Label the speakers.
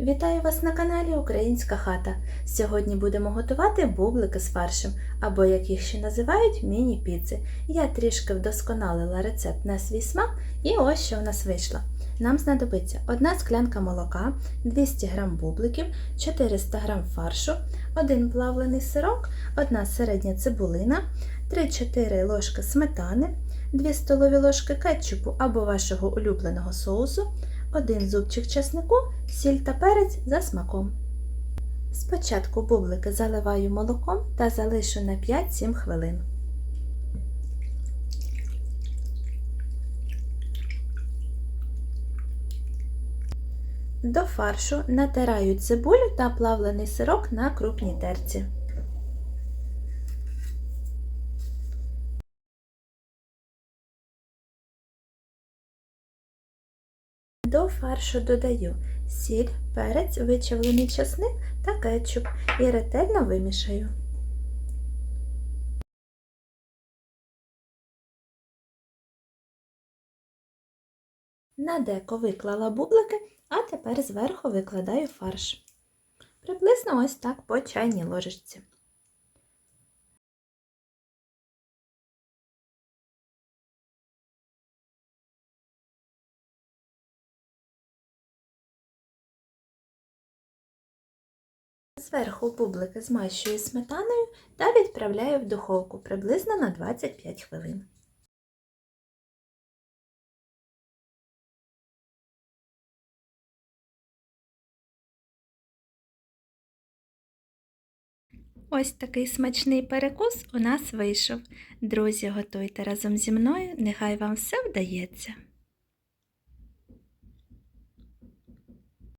Speaker 1: Вітаю вас на каналі Українська хата. Сьогодні будемо готувати бублики з фаршем, або як їх ще називають міні-піци. Я трішки вдосконалила рецепт на свій смак, і ось що в нас вийшло. Нам знадобиться одна склянка молока, 200 г бубликів, 400 г фаршу, один плавлений сирок, одна середня цибулина, 3-4 ложки сметани, 2 столові ложки кетчупу або вашого улюбленого соусу, один зубчик чеснику, сіль та перець за смаком. Спочатку бублики заливаю молоком та залишу на 5-7 хвилин. До фаршу натираю цибулю та плавлений сирок на крупній терці. До фаршу додаю сіль, перець, вичавлений часник та кетчуп і ретельно вимішаю. На деко виклала бублики, а тепер зверху викладаю фарш. Приблизно ось так по чайній ложечці. Зверху бублики змащую сметаною та відправляю в духовку приблизно на 25 хвилин. Ось такий смачний перекус у нас вийшов. Друзі, готуйте разом зі мною, нехай вам все вдається.